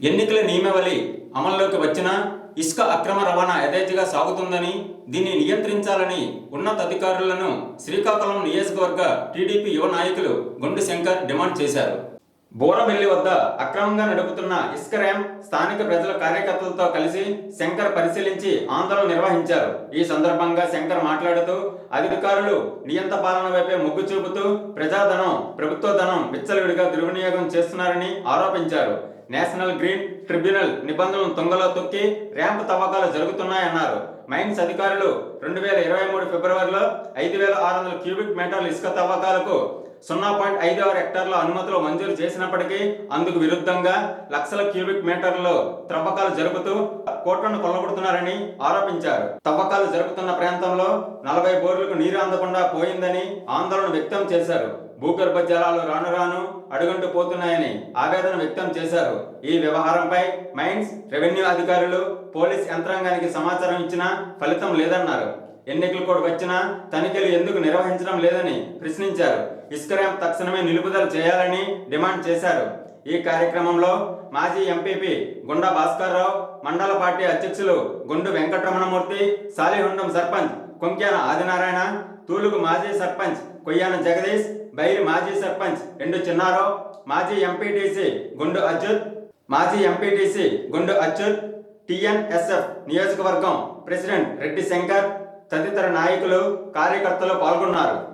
ఎన్నికల నియమావళి అమల్లోకి వచ్చినా ఇసుక అక్రమ రవాణా యథేచ్ఛగా సాగుతుందని దీన్ని నియంత్రించాలని ఉన్నతాధికారులను శ్రీకాకుళం నియోజకవర్గ టీడీపీ యువ నాయకులు గుండు శంకర్ డిమాండ్ చేశారు. బోరబెల్లి వద్ద అక్రమంగా నడుపుతున్న ఇసుక ర్యామ్ స్థానిక ప్రజల కార్యకర్తలతో కలిసి శంకర్ పరిశీలించి ఆందోళన నిర్వహించారు. ఈ సందర్భంగా శంకర్ మాట్లాడుతూ అధికారులు నియంత పాలన వైపే మొగ్గు చూపుతూ ప్రజాధనం ప్రభుత్వ ధనం విచ్చలవిడిగా దుర్వినియోగం చేస్తున్నారని ఆరోపించారు. నేషనల్ గ్రీన్ ట్రిబ్యునల్ నిబంధనలను తొంగలో తొక్కి ర్యాంప్ తవ్వకాలు జరుగుతున్నాయన్నారు. మైన్స్ అధికారులు రెండు వేల ఇరవై మూడు ఫిబ్రవరిలో ఐదు వేల ఆరు వందల క్యూబిక్ మీటర్ల ఇసుక తవ్వకాలకు సున్నా పాయింట్ ఐదు ఆరు హెక్టార్ల అనుమతులు మంజూరు చేసినప్పటికీ అందుకు విరుద్ధంగా లక్షల క్యూబిక్ మీటర్లు త్రవ్వకాలు జరుపుతూ కోట్లను కొల్లగొడుతున్నారని ఆరోపించారు. తవ్వకాలు జరుపుతున్న ప్రాంతంలో నలభై బోర్లకు నీరు అందకుండా పోయిందని ఆందోళన వ్యక్తం చేశారు. భూగర్భ జలాలు రాను రాను అడుగంటూ పోతున్నాయని ఆవేదన వ్యక్తం చేశారు. ఈ వ్యవహారంపై మైన్స్ రెవెన్యూ అధికారులు పోలీస్ యంత్రాంగానికి సమాచారం ఇచ్చినా ఫలితం లేదన్నారు. ఎన్నికలు కూడా వచ్చినా తనిఖీలు ఎందుకు నిర్వహించడం లేదని ప్రశ్నించారు. ఇసుక ర్యాంప్ తక్షణమే నిలుపుదల చేయాలని డిమాండ్ చేశారు. ఈ కార్యక్రమంలో మాజీ ఎంపీపీ గుండా భాస్కర్రావు మండల పార్టీ అధ్యక్షులు గుండు వెంకటరమణమూర్తి సాలిహుండం సర్పంచ్ కొంక్యాన ఆదినారాయణ తూలుగు మాజీ సర్పంచ్ కొయ్యాన జగదీష్ బైరి మాజీ సర్పంచ్ ఎండు చిన్నారావు మాజీ ఎంపీటీసీ గుండు అచ్యుత్ మాజీ ఎంపీటీసీ గుండు అచ్యుత్ టిఎన్ఎస్ఎఫ్ నియోజకవర్గం ప్రెసిడెంట్ రెడ్డి శంకర్ తదితర నాయకులు కార్యకర్తలు పాల్గొన్నారు.